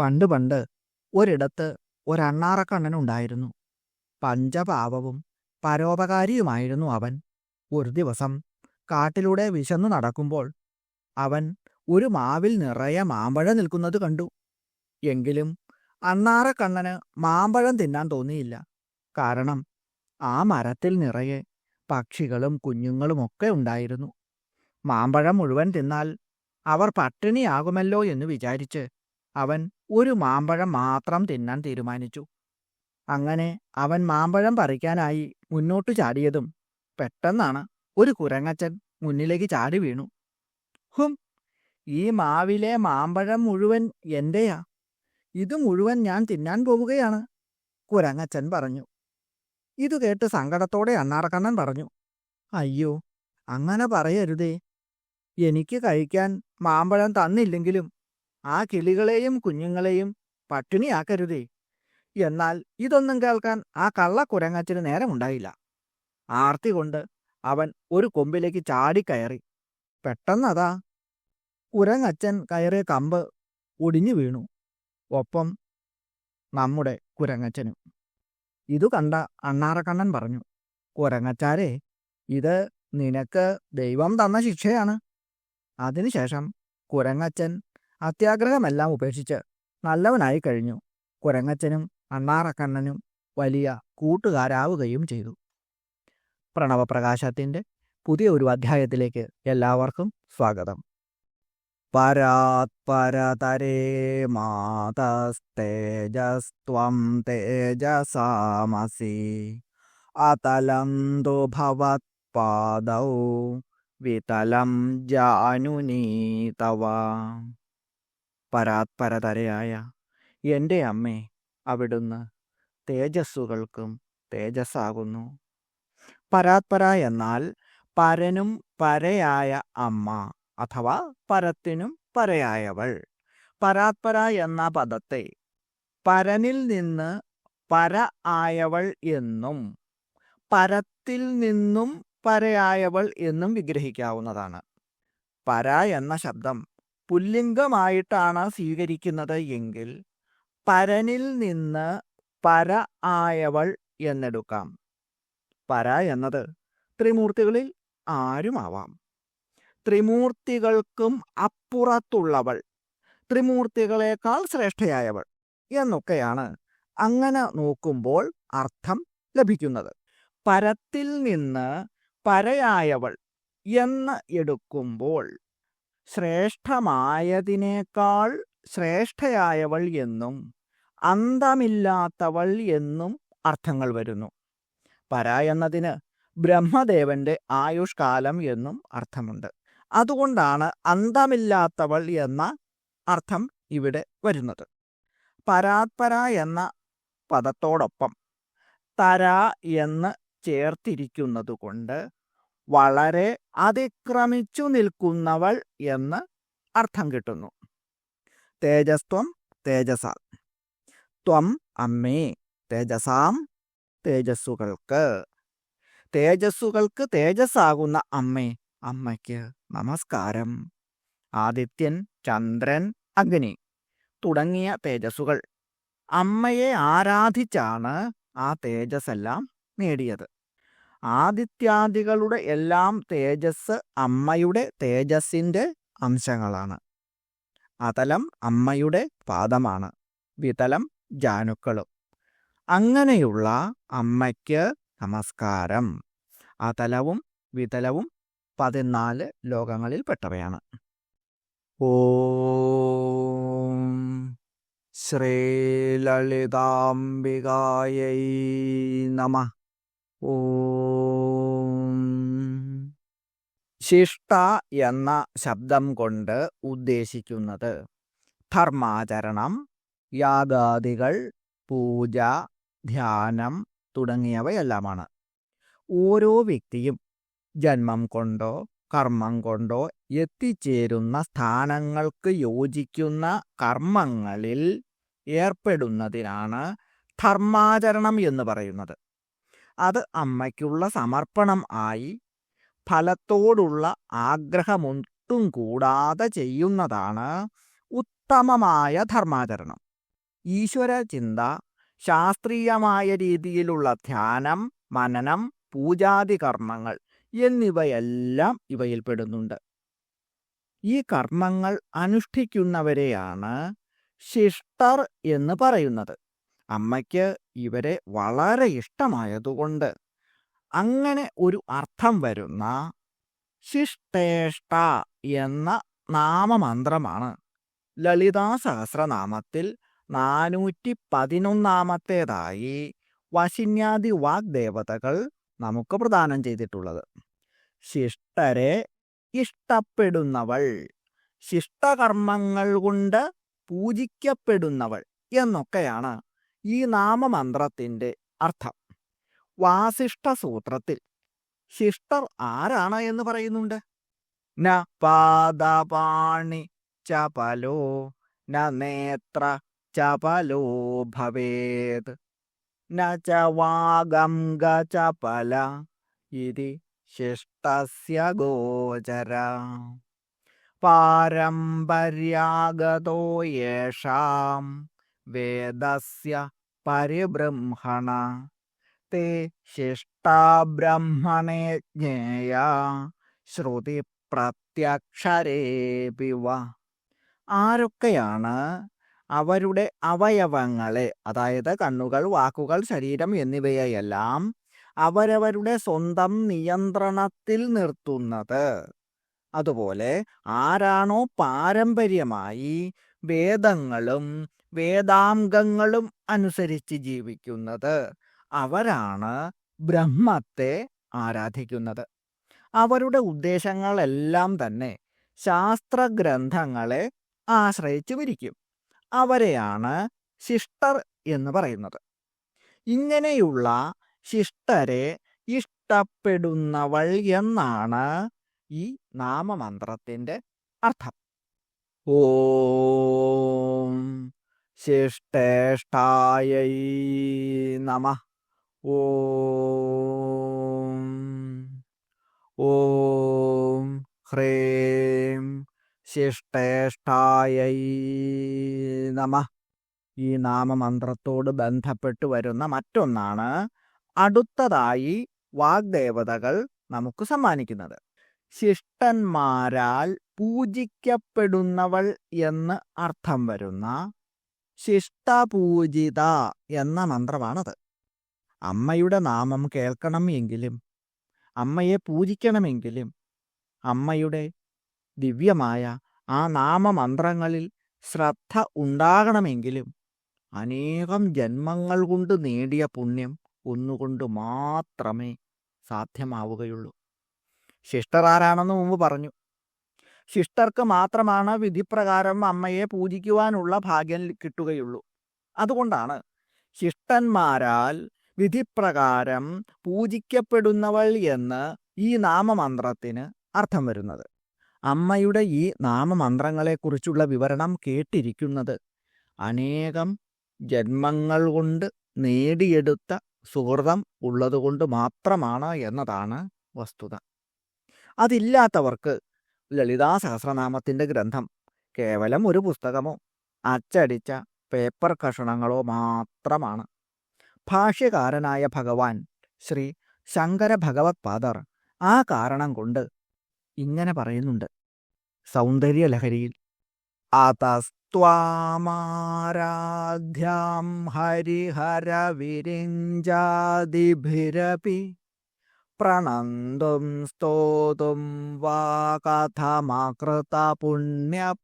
പണ്ട് പണ്ട് ഒരിടത്ത് ഒരണ്ണാറക്കണ്ണനുണ്ടായിരുന്നു. പഞ്ചപാവവും പരോപകാരിയുമായിരുന്നു അവൻ. ഒരു ദിവസം കാട്ടിലൂടെ വിശന്നു നടക്കുമ്പോൾ അവൻ ഒരു മാവിൽ നിറയെ മാമ്പഴം നിൽക്കുന്നത് കണ്ടു. എങ്കിലും അണ്ണാറക്കണ്ണന് മാമ്പഴം തിന്നാൻ തോന്നിയില്ല. കാരണം ആ മരത്തിൽ നിറയെ പക്ഷികളും കുഞ്ഞുങ്ങളുമൊക്കെ ഉണ്ടായിരുന്നു. മാമ്പഴം മുഴുവൻ തിന്നാൽ അവർ പട്ടിണിയാകുമല്ലോ എന്ന് വിചാരിച്ച് അവൻ ഒരു മാമ്പഴം മാത്രം തിന്നാൻ തീരുമാനിച്ചു. അങ്ങനെ അവൻ മാമ്പഴം പറിക്കാനായി മുന്നോട്ടു ചാടിയതും പെട്ടെന്നാണ് ഒരു കുരങ്ങച്ചൻ മുന്നിലേക്ക് ചാടി വീണു. ഹും ഈ മാവിലെ മാമ്പഴം മുഴുവൻ എന്റെയാ? ഇത് മുഴുവൻ ഞാൻ തിന്നാൻ പോവുകയാണ് കുരങ്ങച്ചൻ പറഞ്ഞു. ഇത് കേട്ട് സങ്കടത്തോടെ അണ്ണാറക്കണ്ണൻ പറഞ്ഞു അയ്യോ അങ്ങനെ പറയരുതേ. എനിക്ക് കഴിക്കാൻ മാമ്പഴം തന്നില്ലെങ്കിലും ആ കിളികളെയും കുഞ്ഞുങ്ങളെയും പട്ടിണിയാക്കരുതേ. എന്നാൽ ഇതൊന്നും കേൾക്കാൻ ആ കള്ളക്കുരങ്ങച്ചന് നേരമുണ്ടായില്ല. ആർത്തി കൊണ്ട് അവൻ ഒരു കൊമ്പിലേക്ക് ചാടിക്കയറി. പെട്ടെന്നതാ കുരങ്ങച്ചൻ കയറിയ കമ്പ് ഒടിഞ്ഞു വീണു. ഒപ്പം നമ്മുടെ കുരങ്ങച്ചനും. ഇതു കണ്ട അണ്ണാറക്കണ്ണൻ പറഞ്ഞു കുരങ്ങച്ചാരെ ഇത് നിനക്ക് ദൈവം തന്ന ശിക്ഷയാണ്. അതിനുശേഷം കുരങ്ങച്ചൻ അത്യാഗ്രഹമെല്ലാം ഉപേക്ഷിച്ച് നല്ലവനായി കഴിഞ്ഞു കുരങ്ങച്ചനും അണ്ണാറക്കണ്ണനും വലിയ കൂട്ടുകാരാവുകയും ചെയ്തു. പ്രണവപ്രകാശത്തിന്റെ പുതിയ ഒരു അധ്യായത്തിലേക്ക് എല്ലാവർക്കും സ്വാഗതം. പരാത്പരതരേ മാതസ്തേജസ്ത്വം തേജസാമസി അതലം ഭവത് പാദൗ വിതലം ജാനുനീ തവ പരാത്പരതരയായ എന്റെ അമ്മേ അവിടുന്ന് തേജസ്സുകൾക്കും തേജസ്സാകുന്നു. പരാത്പര എന്നാൽ പരനും പരയായ അമ്മ അഥവാ പരത്തിനും പരയായവൾ. പരാത്പര എന്ന പദത്തെ പരനിൽ നിന്ന് പര ആയവൾ എന്നും പരത്തിൽ നിന്നും പരയായവൾ എന്നും വിഗ്രഹിക്കാവുന്നതാണ്. പര എന്ന ശബ്ദം പുല്ലിംഗമായിട്ടാണ് സ്വീകരിക്കുന്നത് എങ്കിൽ പരനിൽ നിന്ന് പര ആയവൾ എന്നെടുക്കാം. പര എന്നത് ത്രിമൂർത്തികളിൽ ആരുമാവാം? ത്രിമൂർത്തികൾക്കും അപ്പുറത്തുള്ളവൾ ത്രിമൂർത്തികളെക്കാൾ ശ്രേഷ്ഠയായവൾ എന്നൊക്കെയാണ് അങ്ങനെ നോക്കുമ്പോൾ അർത്ഥം ലഭിക്കുന്നത്. പരത്തിൽ നിന്ന് പരയായവൾ എന്ന് എടുക്കുമ്പോൾ ശ്രേഷ്ഠമായതിനേക്കാൾ ശ്രേഷ്ഠയായവൾ എന്നും അന്തമില്ലാത്തവൾ എന്നും അർത്ഥങ്ങൾ വരുന്നു. പര എന്നതിന് ബ്രഹ്മദേവന്റെ ആയുഷ്കാലം എന്നും അർത്ഥമുണ്ട്. അതുകൊണ്ടാണ് അന്തമില്ലാത്തവൾ എന്ന അർത്ഥം ഇവിടെ വരുന്നത്. പരാത്പര എന്ന പദത്തോടൊപ്പം തര എന്ന് ചേർത്തിരിക്കുന്നതുകൊണ്ട് വളരെ അതിക്രമിച്ചു നിൽക്കുന്നവൾ എന്ന് അർത്ഥം കിട്ടുന്നു. തേജസ്ത്വം തേജസ ത്വം അമ്മേ തേജസാം തേജസ്സുകൾക്ക്. തേജസ്സുകൾക്ക് തേജസ്സാകുന്ന അമ്മേ അമ്മയ്ക്ക് നമസ്കാരം. ആദിത്യൻ ചന്ദ്രൻ അഗ്നി തുടങ്ങിയ തേജസ്സുകൾ. അമ്മയെ ആരാധിച്ചാണ് ആ തേജസ്സെല്ലാം നേടിയത്. ആദിത്യാദികളുടെ എല്ലാം തേജസ് അമ്മയുടെ തേജസ്സിന്റെ അംശങ്ങളാണ്. അതലം അമ്മയുടെ പാദമാണ്. വിതലം ജാനുക്കളും. അങ്ങനെയുള്ള അമ്മയ്ക്ക് നമസ്കാരം. അതലവും വിതലവും പതിനാല് ലോകങ്ങളിൽപ്പെട്ടവയാണ് ഓം ശ്രീലളിതാംബികായൈ നമ. ഓം ശിഷ്ട എന്ന ശബ്ദം കൊണ്ട് ഉദ്ദേശിക്കുന്നത്. ധർമാചരണം യാഗാദികൾ പൂജ ധ്യാനം തുടങ്ങിയവയെല്ലാമാണ്. ഓരോ വ്യക്തിയും ജന്മം കൊണ്ടോ കർമ്മം കൊണ്ടോ എത്തിച്ചേരുന്ന സ്ഥാനങ്ങൾക്ക് യോജിക്കുന്ന കർമ്മങ്ങളിൽ ഏർപ്പെടുന്നതിനാണ് ധർമാചരണം എന്ന് പറയുന്നത്. അത് അമ്മയ്ക്കുള്ള സമർപ്പണം ആയി ഫലത്തോടുള്ള ആഗ്രഹമൊട്ടും കൂടാതെ ചെയ്യുന്നതാണ് ഉത്തമമായ ധർമാചരണം. ഈശ്വര ചിന്ത ശാസ്ത്രീയമായ രീതിയിലുള്ള ധ്യാനം മനനം പൂജാതി കർമ്മങ്ങൾ എന്നിവയെല്ലാം ഇവയിൽപ്പെടുന്നുണ്ട് ഈ കർമ്മങ്ങൾ അനുഷ്ഠിക്കുന്നവരെയാണ് ശിഷ്ടർ എന്ന് പറയുന്നത്. അമ്മയ്ക്ക് ഇവരെ വളരെ ഇഷ്ടമായതുകൊണ്ട് അങ്ങനെ ഒരു അർത്ഥം വരുന്ന ശിഷ്ടേഷ്ട എന്ന നാമമന്ത്രമാണ്. ലളിതാ സഹസ്രനാമത്തിൽ നാനൂറ്റി പതിനൊന്നാമത്തേതായി വശിന്യാദി വാഗ്ദേവതകൾ നമുക്ക് പ്രദാനം ചെയ്തിട്ടുള്ളത്. ശിഷ്ടരെ ഇഷ്ടപ്പെടുന്നവൾ ശിഷ്ടകർമ്മങ്ങൾ കൊണ്ട് പൂജിക്കപ്പെടുന്നവൾ എന്നൊക്കെയാണ് ഈ നാമമന്ത്രത്തിന്റെ അർത്ഥം. വാസിഷ്ഠ സൂത്രത്തിൽ ശിഷ്ടർ ആരാണ് എന്ന് പറയുന്നുണ്ട്? ന പാദപാണി ചപലോ ന നേത്ര ചപലോ ഭവേത്. ന ച വാഗംഗ ചപല ഇതി ശിഷ്ടസ്യ ഗോചര. പാരമ്പര്യാഗതോ യേഷാം വേദസ്യ പരിബ്രഹ്മണ. തേ ശിഷ്ടാബ്രഹ്മണേ ജ്ഞേയ ശ്രുതി പ്രത്യക്ഷരേപിവ ആരൊക്കെയാണ് അവരുടെ അവയവങ്ങളെ അതായത് കണ്ണുകൾ വാക്കുകൾ ശരീരം എന്നിവയെല്ലാം അവരവരുടെ സ്വന്തം നിയന്ത്രണത്തിൽ നിർത്തുന്നത്? അതുപോലെ ആരാണോ പാരമ്പര്യമായി വേദങ്ങളും വേദാംഗങ്ങളും അനുസരിച്ച് ജീവിക്കുന്നത്? അവരാണ് ബ്രഹ്മത്തെ ആരാധിക്കുന്നത്. അവരുടെ ഉദ്ദേശങ്ങളെല്ലാം തന്നെ ശാസ്ത്രഗ്രന്ഥങ്ങളെ ആശ്രയിച്ചു വിരിക്കും അവരെയാണ് ശിഷ്ടർ എന്ന് പറയുന്നത്. ഇങ്ങനെയുള്ള ശിഷ്ടരെ ഇഷ്ടപ്പെടുന്നവൾ എന്നാണ് ഈ നാമമന്ത്രത്തിന്റെ അർത്ഥം. ഓം ശിഷ്ടേഷ്ടായൈ നമ. ഓം ഓം ഹ്രീം ശിഷ്ടേഷ്ടായൈ നമ ഈ നാമമന്ത്രത്തോട് ബന്ധപ്പെട്ട് വരുന്ന മറ്റൊന്നാണ് അടുത്തതായി വാഗ്ദേവതകൾ നമുക്ക് സമ്മാനിക്കുന്നത്. ശിഷ്ടന്മാരാൽ പൂജിക്കപ്പെടുന്നവൾ എന്ന് അർത്ഥം വരുന്ന ശിഷ്ടപൂജിത എന്ന മന്ത്രമാണത്. അമ്മയുടെ നാമം കേൾക്കണമെങ്കിലും അമ്മയെ പൂജിക്കണമെങ്കിലും അമ്മയുടെ ദിവ്യമായ ആ നാമമന്ത്രങ്ങളിൽ ശ്രദ്ധ ഉണ്ടാകണമെങ്കിലും അനേകം ജന്മങ്ങൾ കൊണ്ട് നേടിയ പുണ്യം ഒന്നുകൊണ്ട് മാത്രമേ സാധ്യമാവുകയുള്ളൂ. ശിഷ്ടർ ആരാണെന്ന് മുമ്പ് പറഞ്ഞു. ശിഷ്ടർക്ക് മാത്രമാണ് വിധിപ്രകാരം അമ്മയെ പൂജിക്കുവാനുള്ള ഭാഗ്യം കിട്ടുകയുള്ളൂ. അതുകൊണ്ടാണ് ശിഷ്ടന്മാരാൽ വിധിപ്രകാരം പൂജിക്കപ്പെടുന്നവൾ എന്ന് ഈ നാമമന്ത്രത്തിന് അർത്ഥം വരുന്നത്. അമ്മയുടെ ഈ നാമമന്ത്രങ്ങളെക്കുറിച്ചുള്ള വിവരണം കേട്ടിരിക്കുന്നത് അനേകം ജന്മങ്ങൾ കൊണ്ട് നേടിയെടുത്ത സുഹൃതം ഉള്ളതുകൊണ്ട് മാത്രമാണ് എന്നതാണ് വസ്തുത. അതില്ലാത്തവർക്ക് ലളിതാ സഹസ്രനാമത്തിന്റെ ഗ്രന്ഥം കേവലം ഒരു പുസ്തകമോ അച്ചടിച്ച പേപ്പർ കഷണങ്ങളോ മാത്രമാണ്. ഭാഷ്യകാരനായ ഭഗവാൻ ശ്രീ ശങ്കര ഭഗവത് പാദർ ആ കാരണം കൊണ്ട് ഇങ്ങനെ പറയുന്നുണ്ട്. സൗന്ദര്യലഹരിയിൽ അതസ്ത്വാമാരാധ്യാം ഹരിഹര വിരിഞ്ചാദിഭിരപി പ്രണന്തും സ്തോതും വാ കഥമാകൃത പുണ്യപ്രഭവതി.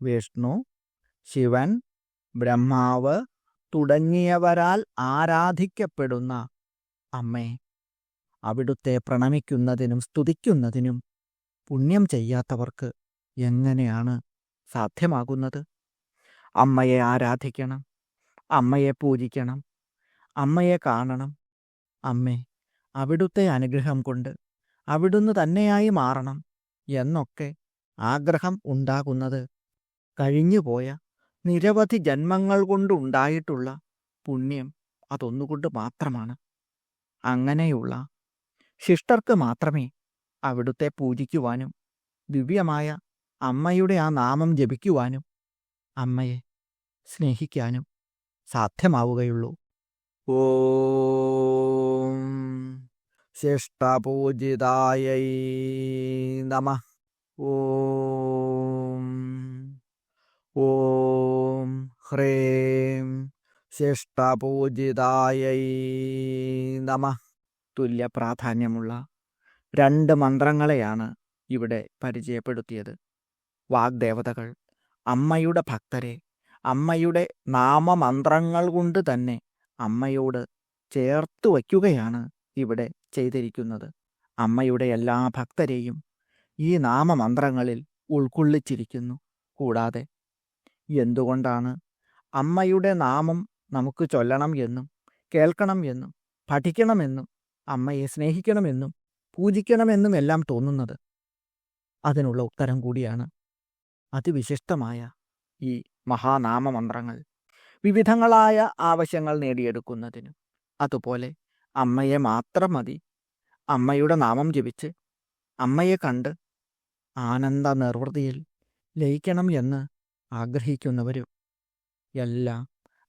വിഷ്ണു ശിവൻ ബ്രഹ്മാവ് തുടങ്ങിയവരാൽ ആരാധിക്കപ്പെടുന്ന അമ്മേ അവിടുത്തെ പ്രണമിക്കുന്നതിനും സ്തുതിക്കുന്നതിനും പുണ്യം ചെയ്യാത്തവർക്ക് എങ്ങനെയാണ് സാധ്യമാകുന്നത്? അമ്മയെ ആരാധിക്കണം അമ്മയെ പൂജിക്കണം അമ്മയെ കാണണം. അമ്മേ അവിടുത്തെ അനുഗ്രഹം കൊണ്ട് അവിടുന്ന് തന്നെയായി മാറണം എന്നൊക്കെ ആഗ്രഹം ഉണ്ടാകുന്നത് കഴിഞ്ഞുപോയ നിരവധി ജന്മങ്ങൾ കൊണ്ടുണ്ടായിട്ടുള്ള പുണ്യം അതൊന്നുകൊണ്ട് മാത്രമാണ്. അങ്ങനെയുള്ള ശിഷ്ടർക്ക് മാത്രമേ അവിടുത്തെ പൂജിക്കുവാനും ദിവ്യമായ അമ്മയുടെ ആ നാമം ജപിക്കുവാനും അമ്മയെ സ്നേഹിക്കാനും സാധ്യമാവുകയുള്ളൂ. ഓം ശിഷ്ടപൂജിതായൈ നമ. ഓം ഓം ഹ്രീം ശിഷ്ടപൂജിതായൈ നമ തുല്യ പ്രാധാന്യമുള്ള രണ്ട് മന്ത്രങ്ങളെയാണ് ഇവിടെ പരിചയപ്പെടുത്തിയത്. വാഗ്ദേവതകൾ അമ്മയുടെ ഭക്തരെ അമ്മയുടെ നാമമന്ത്രങ്ങൾ കൊണ്ട് തന്നെ അമ്മയോട് ചേർത്ത് വയ്ക്കുകയാണ് ഇവിടെ ചെയ്തിരിക്കുന്നത്. അമ്മയുടെ എല്ലാ ഭക്തരെയും ഈ നാമമന്ത്രങ്ങളിൽ ഉൾക്കൊള്ളിച്ചിരിക്കുന്നു. കൂടാതെ എന്തുകൊണ്ടാണ്? അമ്മയുടെ നാമം നമുക്ക് ചൊല്ലണം എന്നും കേൾക്കണം എന്നും പഠിക്കണമെന്നും അമ്മയെ സ്നേഹിക്കണമെന്നും പൂജിക്കണമെന്നും എല്ലാം തോന്നുന്നത് അതിനുള്ള ഉത്തരം കൂടിയാണ് അതിവിശിഷ്ടമായ ഈ മഹാനാമമന്ത്രങ്ങൾ. വിവിധങ്ങളായ ആവശ്യങ്ങൾ നേടിയെടുക്കുന്നതിനും അതുപോലെ അമ്മയെ മാത്രം മതി. അമ്മയുടെ നാമം ജപിച്ച് അമ്മയെ കണ്ട് ആനന്ദ നിർവൃതിയിൽ ലയിക്കണം എന്ന് ആഗ്രഹിക്കുന്നവരും എല്ലാം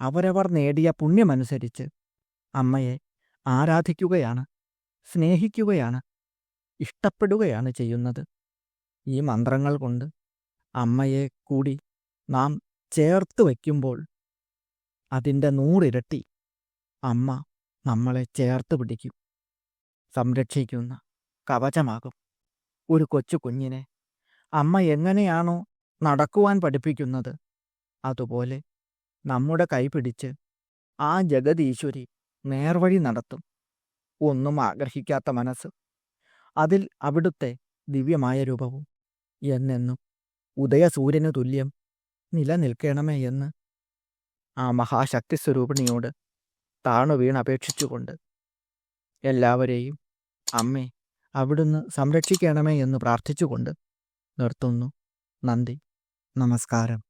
അവരവർ നേടിയ പുണ്യമനുസരിച്ച് അമ്മയെ ആരാധിക്കുകയാണ് സ്നേഹിക്കുകയാണ് ഇഷ്ടപ്പെടുകയാണ് ചെയ്യുന്നത്. ഈ മന്ത്രങ്ങൾ കൊണ്ട് അമ്മയെ കൂടി നാം ചേർത്ത് വയ്ക്കുമ്പോൾ അതിന്റെ നൂറിരട്ടി അമ്മ നമ്മളെ ചേർത്ത് പിടിക്കും സംരക്ഷിക്കുന്ന കവചമാകും. ഒരു കൊച്ചു കുഞ്ഞിനെ അമ്മ എങ്ങനെയാണോ നടക്കുവാൻ പഠിപ്പിക്കുന്നത്. അതുപോലെ നമ്മുടെ കൈപിടിച്ച് ആ ജഗതീശ്വരി നേർവഴി നടത്തും. ഒന്നും ആഗ്രഹിക്കാത്ത മനസ്സ്. അതിൽ അവിടുത്തെ ദിവ്യമായ രൂപവും എന്നെന്നും ഉദയസൂര്യനു തുല്യം നിലനിൽക്കണമേ എന്ന് ആ മഹാശക്തി സ്വരൂപിണിയോട് താണു വീണപേക്ഷിച്ചുകൊണ്ട് എല്ലാവരെയും അമ്മേ അവിടുന്ന് സംരക്ഷിക്കണമേ എന്ന് പ്രാർത്ഥിച്ചുകൊണ്ട് നിർത്തുന്നു. നന്ദി. നമസ്കാരം.